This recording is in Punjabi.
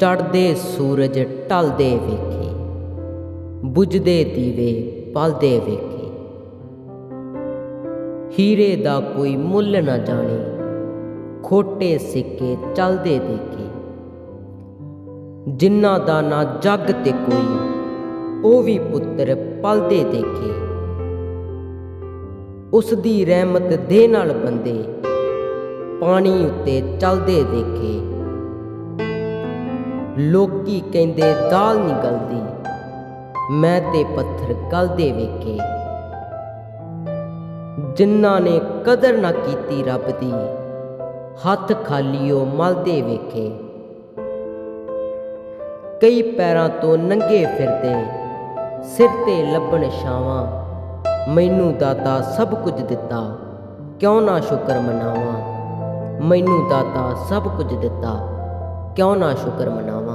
ਚੜਦੇ ਸੂਰਜ ਢਲਦੇ ਵੇਖੇ, ਬੁਝਦੇ ਦੀਵੇ ਪਲਦੇ ਵੇਖੇ। ਹੀਰੇ ਦਾ ਕੋਈ ਮੁੱਲ ਨਾ ਜਾਣੇ, ਖੋਟੇ ਸਿੱਕੇ ਚਲਦੇ ਦੇਖੇ। ਜਿਨ੍ਹਾਂ ਦਾ ਨਾ ਜੱਗ ਤੇ ਕੋਈ, ਉਹ ਵੀ ਪੁੱਤਰ ਪਲਦੇ ਦੇਖੇ। ਉਸ ਦੀ ਰਹਿਮਤ ਦੇ ਨਾਲ ਬੰਦੇ ਪਾਣੀ ਉੱਤੇ ਚਲਦੇ ਦੇਖੇ। ਲੋਕੀ ਕਹਿੰਦੇ ਦਾਲ ਨਹੀਂ ਗਲਦੀ। ਮੈਂ ਤੇ ਪੱਥਰ ਗਲਦੇ ਵੇਖੇ। ਜਿਨ੍ਹਾਂ ਨੇ ਕਦਰ ਨਾ ਕੀਤੀ ਰੱਬ ਦੀ, ਹੱਥ ਖਾਲੀਓ ਮਲਦੇ ਵੇਖੇ। ਕਈ ਪੈਰਾਂ ਤੋਂ ਨੰਗੇ ਫਿਰਦੇ, ਸਿਰ ਤੇ ਲੱਭਣ ਛਾਵਾਂ। ਮੈਨੂੰ ਦਾਤਾ ਸਭ ਕੁਝ ਦਿੱਤਾ, ਕਿਉਂ ਨਾ ਸ਼ੁਕਰ ਮਨਾਵਾਂ? ਮੈਨੂੰ ਦਾਤਾ ਸਭ ਕੁਝ ਦਿੱਤਾ, ਕਿਉਂ ਨਾ ਸ਼ੁਕਰ ਮਨਾਵਾਂ?